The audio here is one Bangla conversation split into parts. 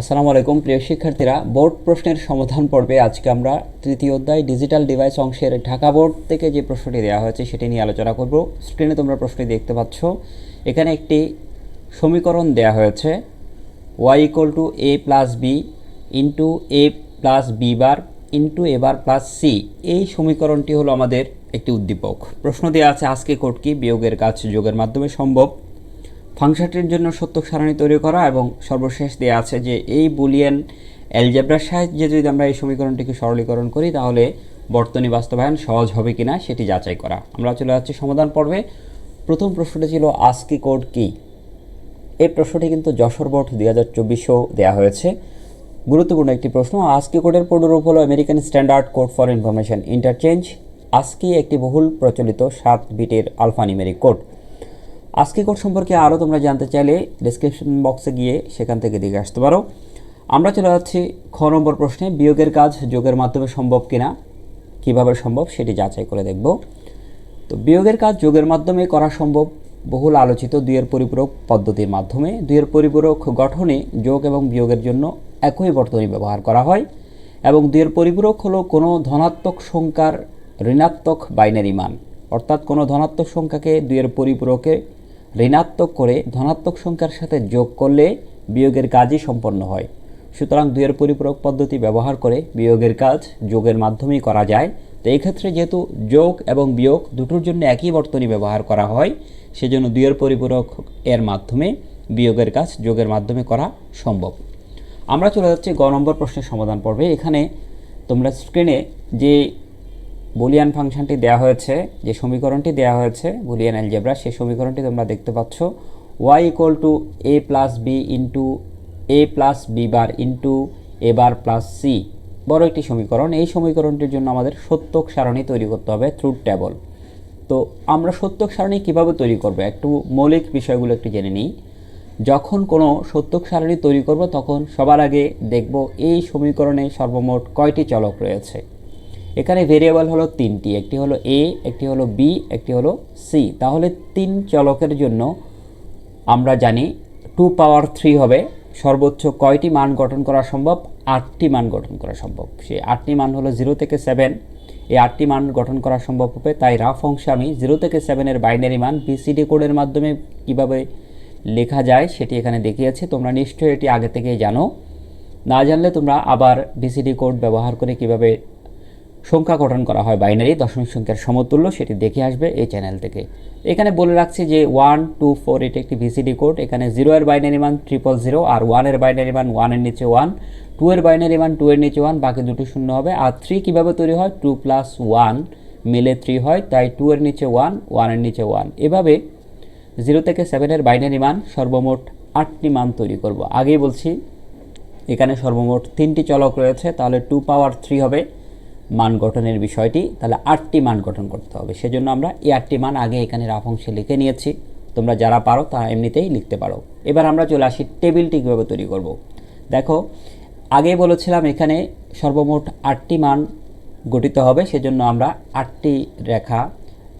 আসসালামু আলাইকুম, প্রিয় শিক্ষার্থীরা। বোর্ড প্রশ্নের সমাধান পর্বে আজকে আমরা তৃতীয় অধ্যায় ডিজিটাল ডিভাইস অংশের ঢাকা বোর্ড থেকে যে প্রশ্নটি দেওয়া হয়েছে সেটি নিয়ে আলোচনা করব। স্ক্রিনে তোমরা প্রশ্নটি দেখতে পাচ্ছ। এখানে একটি সমীকরণ দেওয়া হয়েছে। Y equal to A plus B into A plus B bar into A bar plus C এই সমীকরণটি হলো আমাদের একটি উদ্দীপক। প্রশ্ন দেওয়া আছে, আজকে কোড কি? বিয়োগের কাজ যোগের মাধ্যমে সম্ভব। ফাংশনটির জন্য সত্যক সারণী তৈরি করা এবং সর্বশেষ দেওয়া আছে যে এই বুলিয়ান অ্যালজেব্রার সাহায্যে যদি আমরা এই সমীকরণটিকে সরলীকরণ করি, তাহলে বর্তনী বাস্তবায়ন সহজ হবে কিনা সেটি যাচাই করা। আমরা চলে যাচ্ছি সমাধান পর্বে। প্রথম প্রশ্নটি ছিল আজকি কোড কি? এই প্রশ্নটি কিন্তু যশোর বোর্ড দুই হাজার চব্বিশেও দেওয়া হয়েছে। গুরুত্বপূর্ণ একটি প্রশ্ন আজকি কোডের পূর্ণরূপ হলো American standard code for information interchange ASCII একটি বহুল প্রচলিত সাত বিটের আলফানিমেরিক কোড আজকে কোড সম্পর্কে আরও তোমরা জানতে চাইলে ডিসক্রিপশন বক্সে গিয়ে সেখান থেকে দেখে আসতে পারো। আমরা চলে যাচ্ছি খ নম্বর প্রশ্নে, বিয়োগের কাজ যোগের মাধ্যমে সম্ভব কিনা, কীভাবে সম্ভব সেটি যাচাই করে দেখব। তো বিয়োগের কাজ যোগের মাধ্যমে করা সম্ভব বহুল আলোচিত দুইয়ের পরিপূরক পদ্ধতির মাধ্যমে। দুইয়ের পরিপূরক গঠনে যোগ এবং বিয়োগের জন্য একই বর্তনী ব্যবহার করা হয় এবং দুইয়ের পরিপূরক হলো কোনো ধনাত্মক সংখ্যার ঋণাত্মক বাইনারি মান। অর্থাৎ কোনো ধনাত্মক সংখ্যাকে দুইয়ের পরিপূরকে ঋণাত্মক করে ধনাত্মক সংখ্যার সাথে যোগ করলে বিয়োগের কাজই সম্পন্ন হয়। সুতরাং দুইয়ের পরিপূরক পদ্ধতি ব্যবহার করে বিয়োগের কাজ যোগের মাধ্যমেই করা যায়। তো এই ক্ষেত্রে যেহেতু যোগ এবং বিয়োগ দুটোর জন্য একই বর্তনী ব্যবহার করা হয়, সেজন্য দুইয়ের পরিপূরক এর মাধ্যমে বিয়োগের কাজ যোগের মাধ্যমে করা সম্ভব। আমরা চলে যাচ্ছি গ নম্বর প্রশ্নের সমাধান পর্বে। এখানে তোমরা স্ক্রিনে যে বুলিয়ান ফাংশনটি দেওয়া হয়েছে, যে সমীকরণটি দেওয়া হয়েছে, বুলিয়ান অ্যালজেব্রা, সেই সমীকরণটি তোমরা দেখতে পাচ্ছ। Y equal to A plus B into A plus B bar into A bar plus C বড় একটি সমীকরণ। এই সমীকরণটির জন্য আমাদের সত্যক সারণী তৈরি করতে হবে ট্রুথ টেবল তো আমরা সত্যক সারণী কীভাবে তৈরি করব? একটু মৌলিক বিষয়গুলো একটু জেনে নিই। যখন কোনো সত্যক সারণী তৈরি করব, তখন সবার আগে দেখব এই সমীকরণে সর্বমোট কয়টি চলক রয়েছে। এখানে ভেরিয়েবল হলো তিনটি, একটি হলো এ একটি হলো বি একটি হলো সি তাহলে তিন চলকের জন্য আমরা জানি টু পাওয়ার থ্রি হবে, সর্বোচ্চ কয়টি মান গঠন করা সম্ভব? আটটি মান গঠন করা সম্ভব। সেই আটটি মান হলো জিরো থেকে সেভেন এই আটটি মান গঠন করা সম্ভব হবে, তাই রাফ অংশে আমি জিরো থেকে সেভেনের বাইনারি মান বিসিডি কোডের মাধ্যমে কীভাবে লেখা যায় সেটি এখানে দেখিয়েছি, তোমরা নিশ্চয়ই এটি আগে থেকেই জানো। না জানলে তোমরা আবার বিসিডি কোড ব্যবহার করে কীভাবে সংখ্যা গঠন করা হয় বাইনারি, দশমিক সংখ্যার সমতুল্য, সেটি দেখে আসবে এই চ্যানেল থেকে। এখানে বলে রাখছি যে ওয়ান টু ফোর এটি একটি ভিসিডি কোড এখানে জিরো এর বাইনারি মান ট্রিপল জিরো আর ওয়ানের বাইনারি মান ওয়ানের নিচে ওয়ান টু এর বাইনারি মান টু এর নিচে ওয়ান বাকি দুটো শূন্য হবে। আর থ্রি কীভাবে তৈরি হয়? টু প্লাস ওয়ান মিলে থ্রি হয়, তাই টু এর নিচে ওয়ান ওয়ানের নিচে ওয়ান এভাবে জিরো থেকে সেভেনের বাইনারি মান সর্বমোট আটটি মান তৈরি করব। আগেই বলছি, এখানে সর্বমোট তিনটি চলক রয়েছে, তাহলে টু পাওয়ার থ্রি হবে। মান গঠনের বিষয়টি, তাহলে আটটি মান গঠন করতে হবে। সেজন্য আমরা এই আটটি মান আগে এখানে রাফ অংশে লিখে নিয়েছি। তোমরা যারা পারো তারা এমনিতেই লিখতে পারো। এবার আমরা চলে আসি টেবিলটি কীভাবে তৈরি করব। দেখো আগেই বলেছিলাম এখানে সর্বমোট আটটি মান গঠিত হবে, সেজন্য আমরা আটটি রেখা,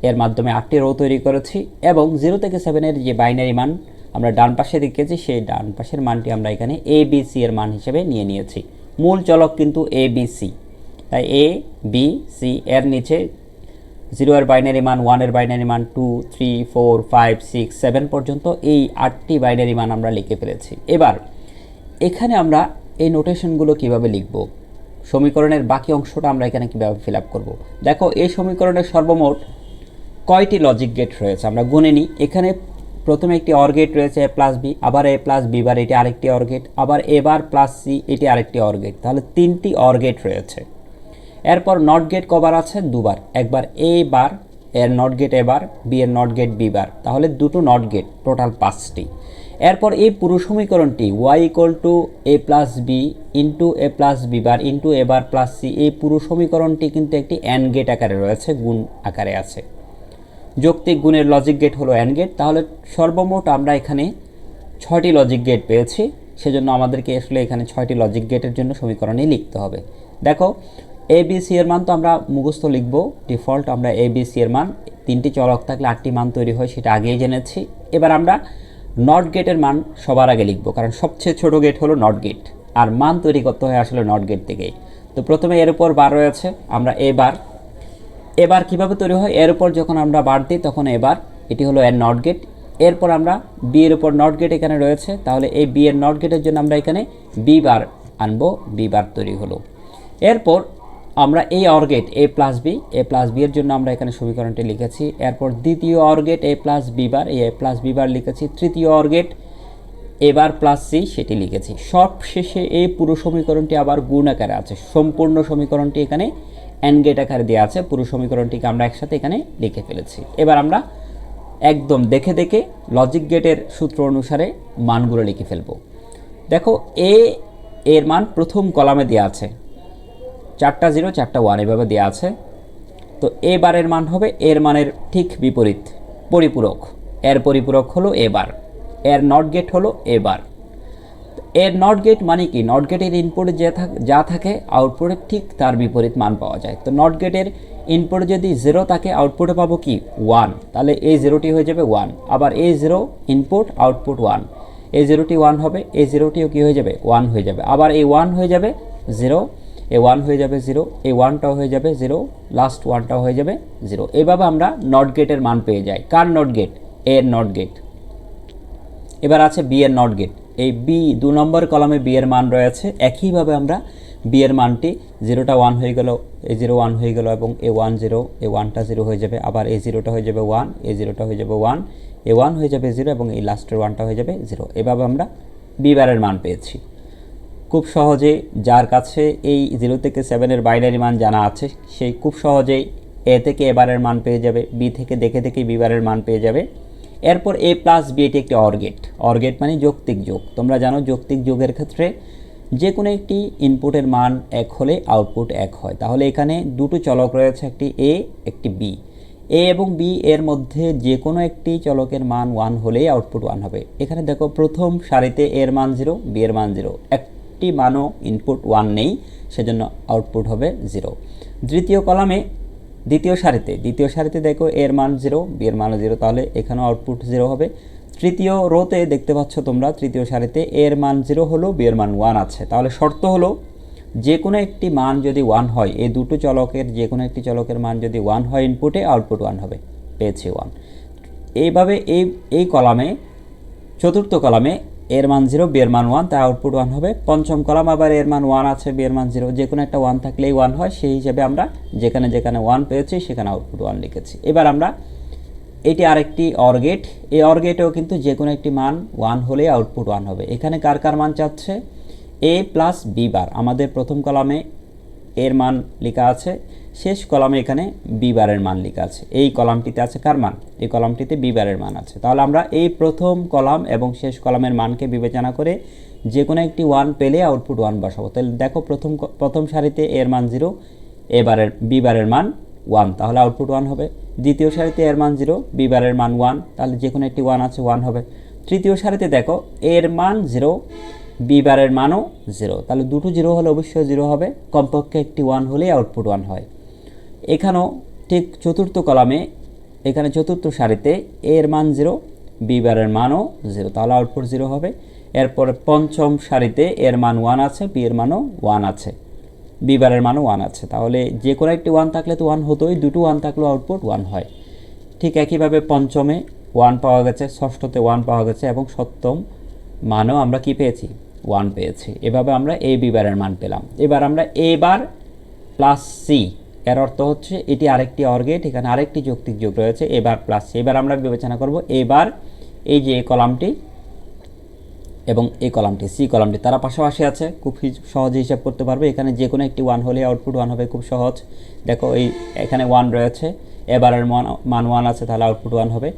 এর মাধ্যমে আটটি রো তৈরি করেছি এবং জিরো থেকে সেভেনের যে বাইনারি মান আমরা ডান পাশে দেখেছি সেই ডান পাশের মানটি আমরা এখানে এ বি সি এর মান হিসেবে নিয়ে নিয়েছি। মূল চলক কিন্তু এ বি সি তাই এ বি সি এর নিচে জিরো এর বাইনারি মান, ওয়ানের বাইনারি মান two three four five six seven পর্যন্ত এই আটটি বাইনারি মান আমরা লিখে ফেলেছি। এবার এখানে আমরা এই নোটেশনগুলো কীভাবে লিখব? সমীকরণের বাকি অংশটা আমরা এখানে কীভাবে ফিল আপ করব? দেখো, এই সমীকরণের সর্বমোট কয়টি লজিক গেট রয়েছে? আমরা গুনে নিই। এখানে প্রথমে একটি অর গেট রয়েছে এ প্লাস বি আবার এ প্লাস বি বার এটি আরেকটি অর গেট আবার এ বার প্লাস সি এটি আরেকটি অর গেট তাহলে তিনটি অর গেট রয়েছে। এরপর নট গেট কবার আছে দুবার। একবার এ বার, এর নট গেট এবার বি এর নট গেট বি বার। তাহলে দুটো নট গেট টোটাল পাঁচটি। এরপর এই পুরো সমীকরণটি Y equal to A plus B into A plus B bar into A bar plus C এই পুরো সমীকরণটি কিন্তু একটি অ্যান গেট আকারে রয়েছে, গুণ আকারে আছে। যৌক্তিক গুণের লজিক গেট হলো অ্যান গেট তাহলে সর্বমোট আমরা এখানে ছয়টি লজিক গেট পেয়েছি, সেজন্য আমাদেরকে আসলে এখানে ছয়টি লজিক গেটের জন্য সমীকরণই লিখতে হবে। দেখো এ বি সি এর মান তো আমরা মুখস্থ লিখব। ডিফল্ট আমরা এ বি সি এর মান। তিনটি চলক থাকলে আটটি মান তৈরি হয়, সেটা আগেই জেনেছি। এবার আমরা নট গেটের মান সবার আগে লিখব, কারণ সবচেয়ে ছোট গেট হলো নট গেট আর মান তৈরি করতে হয় আসলে নট গেট থেকেই। তো প্রথমে এর উপর বার রয়েছে, আমরা এ বার। এবার কীভাবে তৈরি হয়? এর উপর যখন আমরা বার দিই, তখন এবার এটি হলো এর নট গেট এরপর আমরা বি এর উপর নট গেট এখানে রয়েছে, তাহলে এই বি এর নট গেটের জন্য আমরা এখানে বি বার আনব বি বার তৈরি হলো। এরপর আমরা এই or gate A plus B A plus B এর জন্য আমরা এখানে সমীকরণটি লিখেছি। এরপর দ্বিতীয় or gate A plus B bar A plus B bar লিখেছি। তৃতীয় অর গেট এবার প্লাস সি সেটি লিখেছি। সব শেষে এই পুরো সমীকরণটি আবার গুণ আকারে আছে। সম্পূর্ণ সমীকরণটি এখানে অ্যান গেট আকারে দেওয়া আছে। পুরো সমীকরণটিকে আমরা একসাথে এখানে লিখে ফেলেছি। এবার আমরা একদম দেখে দেখে লজিক গেটের সূত্র অনুসারে মানগুলো লিখে ফেলব। দেখো এ এর মান প্রথম কলামে দেওয়া আছে। চারটা জিরো, চারটা ওয়ান এভাবে দেওয়া আছে। তো এ বারের মান হবে, এর মানের ঠিক বিপরীত পরিপূরক। এর পরিপূরক হলো এ বার। এর নট গেট হলো এ বার। এর নট গেট মানে কি? নট গেটের ইনপুটে যে থাক যা থাকে আউটপুটে ঠিক তার বিপরীত মান পাওয়া যায়। তো নট গেটের ইনপুটে যদি জিরো থাকে আউটপুটে পাবো কি? ওয়ান তাহলে এই জিরোটি হয়ে যাবে ওয়ান আবার এই জিরো ইনপুট আউটপুট ওয়ান এই জিরোটি ওয়ান হবে এই জিরোটিও কি হয়ে যাবে? ওয়ান হয়ে যাবে। আবার এই ওয়ান হয়ে যাবে জিরো এ ওয়ান হয়ে যাবে জিরো এই ওয়ানটাও হয়ে যাবে জিরো লাস্ট ওয়ানটাও হয়ে যাবে জিরো এভাবে আমরা নট গেটের মান পেয়ে যাই। কার নট গেটের নট গেট এবার আছে বি এর নট গেট এই বি দু নম্বর কলামে বি এর মান রয়েছে। একইভাবে আমরা বি এর মানটি জিরোটা ওয়ান হয়ে গেল এ জিরো ওয়ান হয়ে গেল এবং এ ওয়ান জিরো এ ওয়ানটা জিরো হয়ে যাবে। আবার এ জিরোটা হয়ে যাবে ওয়ান এ জিরোটা হয়ে যাবে ওয়ান এ ওয়ান হয়ে যাবে জিরো এবং এই লাস্টের ওয়ানটা হয়ে যাবে জিরো এভাবে আমরা বি বারের মান পেয়েছি। খুব সহজে যার কাছে এই জিরো থেকে সেভেনের বাইনারি মান জানা আছে সেই খুব সহজেই এ থেকে এবারের মান পেয়ে যাবে বি থেকে দেখে দেখে বিবারের মান পেয়ে যাবে। এরপর এ প্লাস বি এটি একটি অর্গেট অর্গেট মানে যৌক্তিক যোগ। তোমরা জানো যৌক্তিক যোগের ক্ষেত্রে যে কোনো একটি ইনপুটের মান এক হলে আউটপুট এক হয়। তাহলে এখানে দুটো চলক রয়েছে, একটি এ একটি বি এ এবং বি এর মধ্যে যে কোনো একটি চলকের মান ওয়ান হলেই আউটপুট ওয়ান হবে। এখানে দেখো প্রথম সারিতে এর মান জিরো বি এর মান জিরো একটি মানও ইনপুট ওয়ান নেই, সেজন্য আউটপুট হবে জিরো দ্বিতীয় কলামে দ্বিতীয় সারিতে দ্বিতীয় সারিতে দেখো এর মান জিরো বি এর মানও জিরো তাহলে এখানেও আউটপুট জিরো হবে। তৃতীয় রোতে দেখতে পাচ্ছ তোমরা, তৃতীয় সারিতে এর মান জিরো হলো বি এর মান ওয়ান আছে। তাহলে শর্ত হলো যে কোনো একটি মান যদি ওয়ান হয়, এই দুটো চলকের যে কোনো একটি চলকের মান যদি ওয়ান হয় ইনপুটে আউটপুট ওয়ান হবে। পেয়েছি ওয়ান এইভাবে এই এই কলামে চতুর্থ কলামে এর মান জিরো বি এর মান ওয়ান তাই আউটপুট ওয়ান হবে। পঞ্চম কলাম আবার এর মান ওয়ান আছে বিয়ের মান জিরো যে কোনো একটা ওয়ান থাকলেই ওয়ান হয়, সেই হিসেবে আমরা যেখানে যেখানে ওয়ান পেয়েছি, সেখানে আউটপুট ওয়ান লিখেছি। এবার আমরা এটি আরেকটি অর্গেট এই অর্গেটেও কিন্তু যে কোনো একটি মান ওয়ান হলেই আউটপুট ওয়ান হবে। এখানে কার কার মান চাচ্ছে? এ প্লাস বি বার আমাদের প্রথম কলামে এর মান লেখা আছে। শেষ কলামে এখানে বি বারের মান লেখা আছে। এই কলামটিতে আছে কার মান? এই কলামটিতে বি বারের মান আছে। তাহলে আমরা এই প্রথম কলাম এবং শেষ কলামের মানকে বিবেচনা করে যে কোনো একটি ওয়ান পেলে আউটপুট ওয়ান বসাবো। তাহলে দেখো প্রথম প্রথম সারিতে এর মান জিরো এবারের বি বারের মান ওয়ান তাহলে আউটপুট ওয়ান হবে। দ্বিতীয় সারিতে এর মান জিরো বি বারের মান ওয়ান তাহলে যে কোনো একটি ওয়ান আছে ওয়ান হবে। তৃতীয় সারিতে দেখো এর মান জিরো বি বারের মানও জিরো তাহলে দুটো জিরো হলে অবশ্যই জিরো হবে। কমপক্ষে একটি ওয়ান হলেই আউটপুট ওয়ান হয়। এখানেও ঠিক চতুর্থ কলামে এখানে চতুর্থ সারিতে এ এর মান জিরো বি বারের মানও জিরো তাহলে আউটপুট জিরো হবে। এরপরে পঞ্চম সারিতে এর মান ওয়ান আছে বি এর মানও ওয়ান আছে। বি বারের মানও ওয়ান আছে। তাহলে যে কোনো একটি ওয়ান থাকলে তো ওয়ান হতোই, দুটো ওয়ান থাকলেও আউটপুট ওয়ান হয়। ঠিক একইভাবে পঞ্চমে ওয়ান পাওয়া গেছে, ষষ্ঠতে ওয়ান পাওয়া গেছে এবং সপ্তম মানও আমরা কি পেয়েছি? ওয়ান পেয়েছি। এভাবে আমরা এ বি বারের মান পেলাম। এবার আমরা এ বার প্লাস সি এর অর্থ হচ্ছে এটি আরেকটি অর্গেট এখানে আরেকটি যৌক্তিক যোগ রয়েছে এবার প্লাস সি এবার আমরা বিবেচনা করব এবার এই যে এই কলামটি এবং এই কলামটি সি কলামটি তারা পাশাপাশি আছে, খুব সহজে হিসাব করতে পারবে। এখানে যে কোনো একটি ওয়ান হলে আউটপুট ওয়ান হবে, খুব সহজ। দেখো এই এখানে ওয়ান রয়েছে এবারের মান ওয়ান আছে, তাহলে আউটপুট ওয়ান হবে।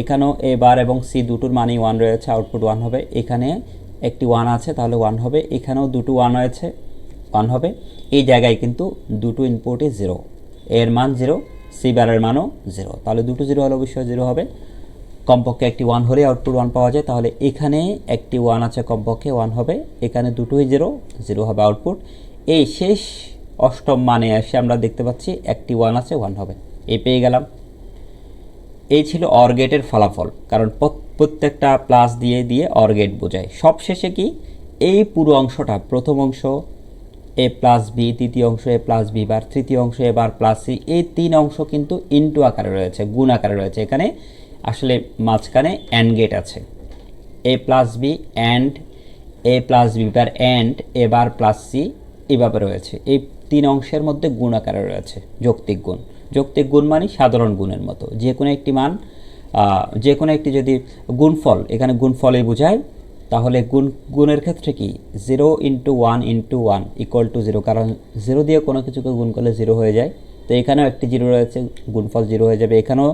এখানেও এবার এবং সি দুটোর মানই ওয়ান রয়েছে আউটপুট ওয়ান হবে। এখানে একটি ওয়ান আছে, তাহলে ওয়ান হবে। এখানেও দুটো ওয়ান রয়েছে, ওয়ান হবে। এই জায়গায় কিন্তু দুটো ইনপুটই জিরো এর মান জিরো সি বারের মানও জিরো তাহলে দুটো জিরো হলে অবশ্যই জিরো হবে। কমপক্ষে একটি ওয়ান হলে আউটপুট ওয়ান পাওয়া যায়। তাহলে এখানে একটি ওয়ান আছে কমপক্ষে, ওয়ান হবে। এখানে দুটোই জিরো জিরো হবে আউটপুট এই শেষ অষ্টম মানে এসে আমরা দেখতে পাচ্ছি একটি ওয়ান আছে, ওয়ান হবে। এই পেয়ে গেলাম। এই ছিল অর গেটের ফলাফল। কারণ প্রত্যেকটা প্লাস দিয়ে দিয়ে অর গেট বোঝায়। সবশেষে কি? এই পুরো অংশটা, প্রথম অংশ এ প্লাস বি তৃতীয় অংশ এ প্লাস বি বার তৃতীয় অংশ এ বার প্লাস সি এই তিন অংশ কিন্তু ইনটু আকারে রয়েছে, গুণ আকারে রয়েছে। এখানে আসলে মাঝখানে অ্যান্ড গেট আছে। A plus B and A plus B bar and A bar plus C এভাবে রয়েছে। এই তিন অংশের মধ্যে গুণ আকারে রয়েছে, যৌক্তিক গুণ। যৌক্তিক গুণ মানে সাধারণ গুণের মতো। যে কোনো একটি মান যে কোনো একটি যদি গুণফল, এখানে গুণফলই বোঝায়, তাহলে গুণ, গুণের ক্ষেত্রে কি? Zero into one into one equal to zero কারণ জিরো দিয়ে কোনো কিছুকে গুণ করলে জিরো হয়ে যায়। তো এখানেও একটি জিরো রয়েছে, গুণফল জিরো হয়ে যাবে। এখানেও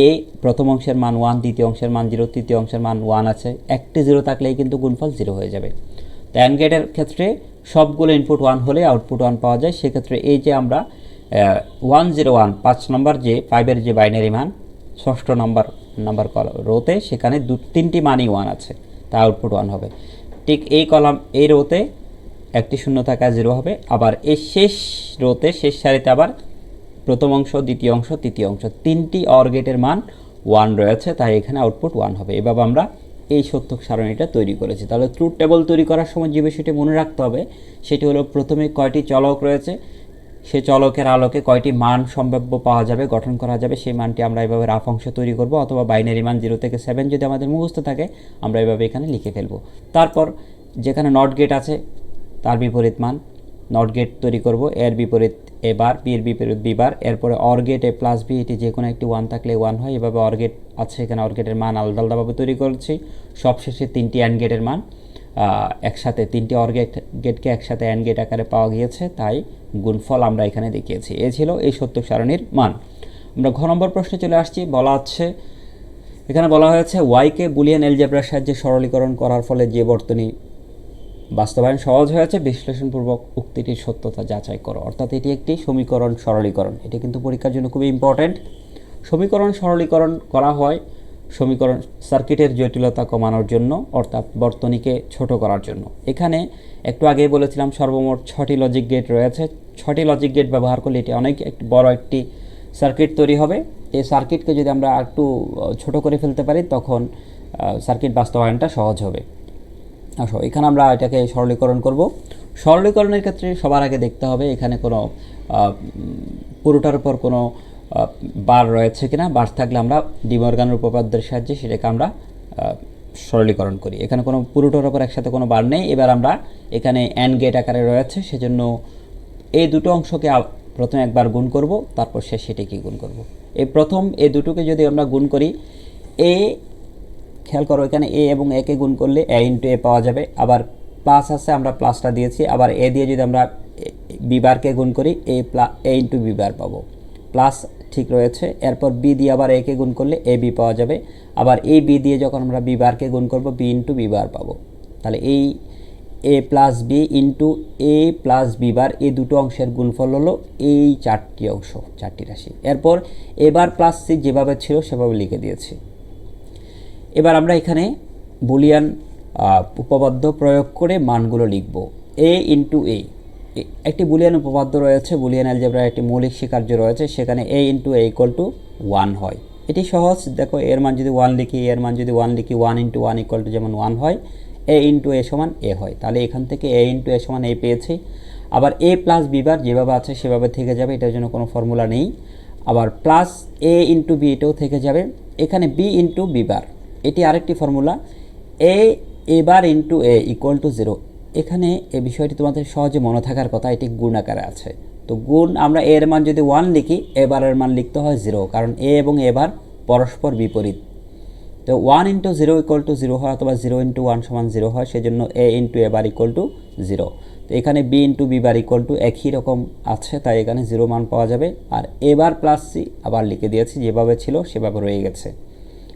এ প্রথম অংশের মান ওয়ান দ্বিতীয় অংশের মান জিরো তৃতীয় অংশের মান ওয়ান আছে। একটি জিরো থাকলেই কিন্তু গুণফল জিরো হয়ে যাবে। তো অ্যান্ড গেটের ক্ষেত্রে সবগুলো ইনপুট ওয়ান হলে আউটপুট ওয়ান পাওয়া যায়। সেক্ষেত্রে এই যে আমরা ওয়ান জিরো ওয়ান পাঁচ নম্বর যে ফাইভের যে বাইনারি মান, ষষ্ঠ নম্বর নাম্বার রোতে সেখানে দু, তিনটি মানই ওয়ান আছে, তা আউটপুট ওয়ান হবে। ঠিক এই কলাম এই রোতে একটি শূন্য থাকা জিরো হবে, আবার এই শেষ রোতে শেষ সারিতে আবার প্রথম অংশ, দ্বিতীয় অংশ, তৃতীয় অংশ, তিনটি অর গেটের মান ওয়ান রয়েছে, তাই এখানে আউটপুট ওয়ান হবে। এভাবে আমরা এই সত্যক সারণীটা তৈরি করেছি। তাহলে ট্রুথ টেবল তৈরি করার সময় যে বিষয়টি মনে রাখতে হবে, সেটি হলো প্রথমে কয়টি চলক রয়েছে সে চলকের আলোকে কয়টি মান সম্ভাব্য পাওয়া যাবে, গঠন করা যাবে, সেই মানটি আমরা এভাবে রাফ অংশ তৈরি করব অথবা বাইনারি মান জিরো থেকে সেভেন যদি আমাদের মুখস্থ থাকে, আমরা এভাবে এখানে লিখে ফেলব। তারপর যেখানে নট গেট আছে, তার বিপরীত মান নট গেট তৈরি করব, এর বিপরীত এ বার, বি এর বিপরীত বি বার, এরপরে or gate A plus B এটি যে কোনো একটি ওয়ান থাকলে ওয়ান হয়, এভাবে অর গেট আছে এখানে অর গেটের মান আলাদা আলাদাভাবে তৈরি করছি। সবশেষে তিনটি অ্যান্ড গেটের মান। একসাথে তিনটি অর গেট গেটকে একসাথে অ্যান্ড গেট আকারে পাওয়া গিয়েছে, তাই গুণফল আমরা এখানে দেখিয়েছি। এ ছিল এই সত্য সারণীর মান। আমরা ঘ নম্বর প্রশ্নে চলে আসছি। বলা হচ্ছে, এখানে বলা হয়েছে ওয়াইকে বুলিয়ান এলজেব্রার সাহায্যে সরলীকরণ করার ফলে যে বর্তনী বাস্তবায়ন সহজ হয়েছে, বিশ্লেষণপূর্বক উক্তিটির সত্যতা যাচাই করো। অর্থাৎ এটি একটি সমীকরণ সরলীকরণ। এটি কিন্তু পরীক্ষার জন্য খুবই ইম্পর্ট্যান্ট সমীকরণ সরলীকরণ করা হয় সমীকরণ সার্কিটের জটিলতা কমানোর জন্য, অর্থাৎ বর্তনীকে ছোট করার জন্য। এখানে একটু আগেই বলেছিলাম সর্বমোট ছটি লজিক গেট রয়েছে। ছটি লজিক গেট ব্যবহার করলে এটি অনেক একটি বড় একটি সার্কিট তৈরি হবে। এই সার্কিটকে যদি আমরা একটু ছোট করে ফেলতে পারি, তখন সার্কিট বাস্তবায়নটা সহজ হবে। আসো, এখানে আমরা এটাকে সরলীকরণ করব। সরলীকরণের ক্ষেত্রে সবার আগে দেখতে হবে, এখানে কোনো পুরোটার উপর কোনো বার রয়েছে কিনা, বার থাকলে আমরা ডিমর্গানের উপপাদ্যের সাহায্যে সেটাকে আমরা সরলীকরণ করি। এখানে কোনো পুরোটার উপর একসাথে কোনো বার নেই। এবার আমরা এখানে অ্যান্ড গেট আকারে রয়েছে, সেজন্য এই দুটো অংশকে প্রথমে একবার গুণ করব, তারপর শেষে এটিকে গুণ করব। এই প্রথম, এই দুটোকে যদি আমরা গুণ করি এ খেয়াল করো এখানে এ এবং একে গুণ করলে এ ইন্টু এ পাওয়া যাবে। আবার প্লাস আছে, আমরা প্লাসটা দিয়েছি। আবার এ দিয়ে যদি আমরা বিবারকে গুণ করি A plus A into B bar পাবো। প্লাস ঠিক রয়েছে। এরপর বি দিয়ে আবার একে গুণ করলে এ বি পাওয়া যাবে। আবার এই বি দিয়ে যখন আমরা বিবারকে গুণ করব বি ইন্টু বিবার পাবো। তাহলে এই A plus B into A plus B bar এই দুটো অংশের গুণফল হলো এই চারটি অংশ, চারটি রাশি। এরপর এবার প্লাস সি যেভাবে ছিল, সেভাবে লিখে দিয়েছি। এবার আমরা এখানে বুলিয়ান উপপাদ্য প্রয়োগ করে মানগুলো লিখব। এ ইন্টু এ একটি বুলিয়ান উপপাদ্য রয়েছে, বুলিয়ান অ্যালজেব্রার একটি মৌলিক স্বীকার্য রয়েছে, সেখানে A into A equal to one হয়। এটি সহজ, দেখো, এর মান যদি ওয়ান লিখি, এর মান যদি ওয়ান লিখি one into one equal to যেমন ওয়ান হয় এ ইন্টু এ সমান এ হয়। তাহলে এখান থেকে এ ইন্টু এ সমান এ পেয়েছি। আবার এ প্লাস বিবার যেভাবে আছে, সেভাবে থেকে যাবে, এটার জন্য কোনো ফর্মুলা নেই। আবার প্লাস এ ইন্টু বি এটাও থেকে যাবে। এখানে বি ইন্টু বিবার এটি আরেকটি ফর্মুলা এ এবার into A equal to zero এখানে এ বিষয়টি তোমাদের সহজে মনে থাকার কথা, এটি গুণ আকারে আছে। তো গুণ আমরা এর মান যদি ওয়ান লিখি এবারের মান লিখতে হয় জিরো কারণ এ এবং এবার পরস্পর বিপরীত। তো one into zero equal to zero হয় অথবা জিরো ইন্টু ওয়ান সমান জিরো হয়, সেজন্য A into A bar equal to zero তো এখানে B into B bar equal to একই রকম আছে, তাই এখানে জিরো মান পাওয়া যাবে। আর এবার প্লাস সি আবার লিখে দিয়েছি, যেভাবে ছিল সেভাবে রয়ে গেছে।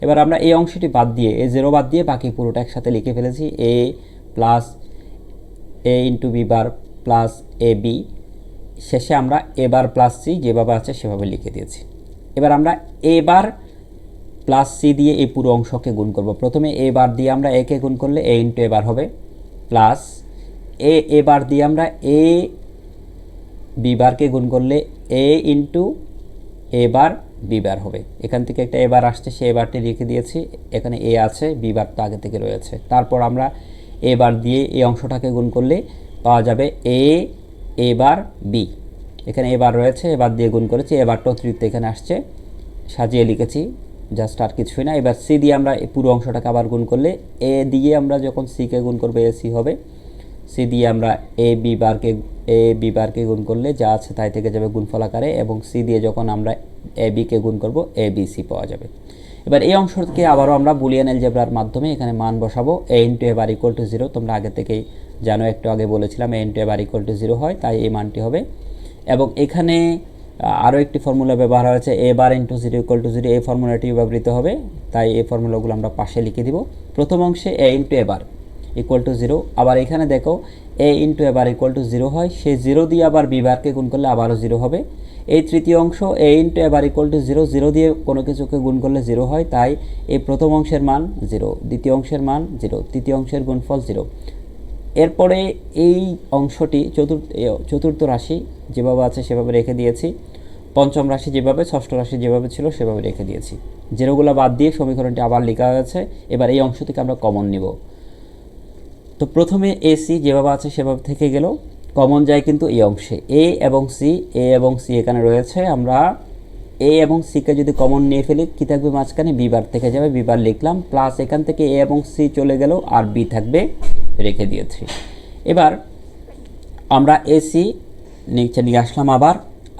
এবার আমরা এই অংশটি বাদ দিয়ে, এ জিরো বাদ দিয়ে বাকি পুরোটা একসাথে লিখে ফেলেছি A plus A into B bar plus A B শেষে আমরা এবার প্লাস সি যেভাবে আছে সেভাবে লিখে দিয়েছি। এবার আমরা এবার প্লাস সি দিয়ে এই পুরো অংশকে গুণ করব। প্রথমে এ বার দিয়ে আমরা একে গুণ করলে এ ইন্টু এবার হবে। প্লাস এ এবার দিয়ে আমরা এ বি বারকে গুণ করলে এ ইন্টু এবার বি বার হবে। এখান থেকে একটা এবার আসছে, সে এবারটি লিখে দিয়েছি। এখানে এ আছে বি বার তো আগে থেকে রয়েছে। তারপর আমরা এ বার দিয়ে এই অংশটাকে গুণ করলে পাওয়া যাবে এ এ বার বি এখানে এবার রয়েছে এবার দিয়ে গুণ করেছি এবারটা অতিরিক্ত এখানে আসছে। সাজিয়ে লিখেছি জাস্ট আর কিছুই না। এবার সি দিয়ে আমরা পুরো অংশটাকে আবার গুণ করলে এ দিয়ে আমরা যখন সিকে গুণ করব এ সি হবে। সি দিয়ে আমরা এ বি বারকে এ বি বারকে গুণ করলে যা আছে তাই থেকে যাবে গুণফল আকারে এবং সি দিয়ে যখন আমরা এ বিকে গুণ করব এ বি সি পাওয়া যাবে। এবার এই অংশকে আবারও আমরা বুলিয়ান এলজেব্রার মাধ্যমে এখানে মান বসাবো A into A bar equal to zero তোমরা আগে থেকেই জানো, একটু আগে বলেছিলাম A into A bar equal to zero হয়, তাই এই মানটি হবে। এবং এখানে আরও একটি ফর্মুলা ব্যবহার হয়েছে A bar into zero equal to zero এই ফর্মুলাটি ব্যবহৃত হবে, তাই এই ফর্মুলাগুলো আমরা পাশে লিখে দিব। প্রথম অংশে A into A bar equal to zero আবার এখানে দেখো A into A bar equal to zero হয়। সেই জিরো দিয়ে আবার বি বারকে গুণ করলে আবারও জিরো হবে। এই তৃতীয় অংশ A into A bar equal to zero zero দিয়ে কোনো কিছুকে গুণ করলে জিরো হয়। তাই এই প্রথম অংশের মান জিরো দ্বিতীয় অংশের মান জিরো তৃতীয় অংশের গুণফল জিরো এরপরে এই অংশটি চতুর্থ চতুর্থ রাশি যেভাবে আছে সেভাবে রেখে দিয়েছি। পঞ্চম রাশি যেভাবে, ষষ্ঠ রাশি যেভাবে ছিল সেভাবে রেখে দিয়েছি। জিরোগুলো বাদ দিয়ে সমীকরণটি আবার লেখা হয়েছে। এবার এই অংশ থেকে আমরা কমন নিব। তো প্রথমে এসি যেভাবে আছে সেভাবে থেকে গেল। কমন যায় কিন্তু এই অংশে। এ এবং সি এ এবং সি এখানে রয়েছে। আমরা এ এবং সিকে যদি কমন নিয়ে ফেলি, কী থাকবে মাঝখানে? বিবার থেকে যাবে। বিবার লিখলাম। প্লাস এখান থেকে এ এবং সি চলে গেল আর বি থাকবে রেখে দিয়েছি। এবার আমরা এসি নিচে নিয়ে আসলাম আবার।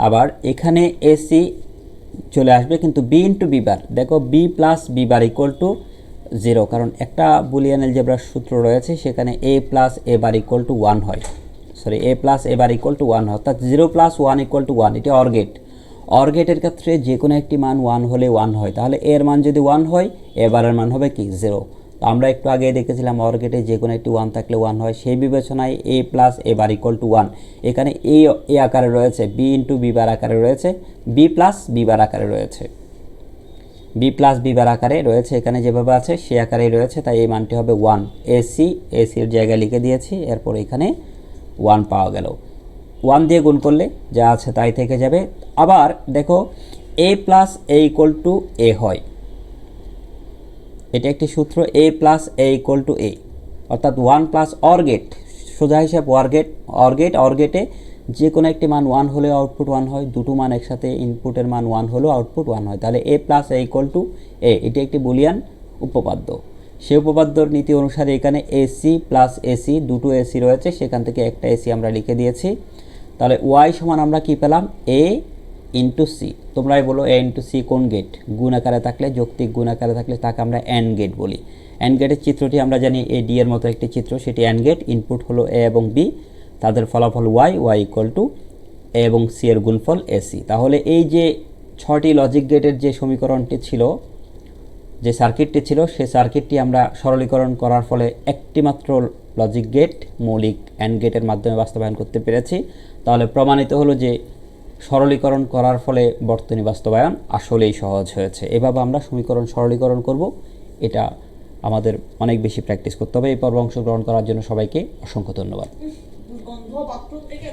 আবার এখানে এসি চলে আসবে কিন্তু বি ইন্টু বিবার দেখো B plus B bar equal to zero. কারণ একটা বুলিয়ান এলজেব্রার সূত্র রয়েছে, সেখানে A plus A bar equal to one হয়। Sorry A plus A bar equal to one হয়। অর্থাৎ zero plus one equal to one এটি অর্গেট অর্গেটের ক্ষেত্রে যে কোনো একটি মান ওয়ান হলে ওয়ান হয়। তাহলে এর মান যদি ওয়ান হয় এবারের মান হবে কি? জিরো তো আমরা একটু আগে দেখেছিলাম অর্গেটে যে কোনো একটি ওয়ান থাকলে ওয়ান হয়, সেই বিবেচনায় A plus A bar equal to one এখানে এ এ আকারে রয়েছে বি ইন্টু বি বার আকারে রয়েছে বি প্লাস বি বার আকারে রয়েছে। বি প্লাস বি বার আকারে রয়েছে, এখানে যেভাবে আছে সে আকারেই রয়েছে, তাই এই মানটি হবে ওয়ান এসি এসির জায়গায় লিখে দিয়েছি, এরপর এখানে ওয়ান পাওয়া গেল। ওয়ান দিয়ে গুণ করলে যা আছে তাই থেকে যাবে। আবার দেখো A plus A equal to A হয়। এটা একটি সূত্র A plus A equal to A অর্থাৎ ওয়ান প্লাস অরগেট সোজা হিসাব ওয়ারগেট অরগেট অরগেটে যে কোনো একটি মান ওয়ান হলেও আউটপুট ওয়ান হয়, দুটো মান একসাথে ইনপুটের মান ওয়ান হলেও আউটপুট ওয়ান হয়। তাহলে A plus A equal to A এটি একটি বুলিয়ান উপপাদ্য। সে উপপাদ্যর নীতি অনুসারে এখানে এসি প্লাস এসি দুটো এসি রয়েছে, সেখান থেকে একটা এসি আমরা লিখে দিয়েছি। তাহলে ওয়াই সমান আমরা কি পেলাম? এ ইন্টু সি তোমরাই বলো এ ইন্টু সি কোন গেট গুণ আকারে থাকলে, যৌক্তিক গুণ আকারে থাকলে তাকে আমরা অ্যান গেট বলি। অ্যান গেটের চিত্রটি আমরা জানি এ ডি এর মতো একটি চিত্র, সেটি অ্যান গেট ইনপুট হলো এ এবং বি তাদের ফলাফল Y Y equal to A এবং সি এর গুণফল এসি তাহলে এই যে ছটি লজিক গেটের যে সমীকরণটি ছিল, যে সার্কিটটি ছিল সেই সার্কিটটি আমরা সরলীকরণ করার ফলে একটি মাত্র লজিক গেট মৌলিক অ্যান্ড গেটের মাধ্যমে বাস্তবায়ন করতে পেরেছি। তাহলে প্রমাণিত হলো যে সরলীকরণ করার ফলে বর্তনী বাস্তবায়ন আসলেই সহজ হয়েছে। এভাবে আমরা সমীকরণ সরলীকরণ করব। এটা আমাদের অনেক বেশি প্র্যাকটিস করতে হবে। এই পর্ব অংশগ্রহণ করার জন্য সবাইকে অসংখ্য ধন্যবাদ। গন্ধ বাথরুম থেকে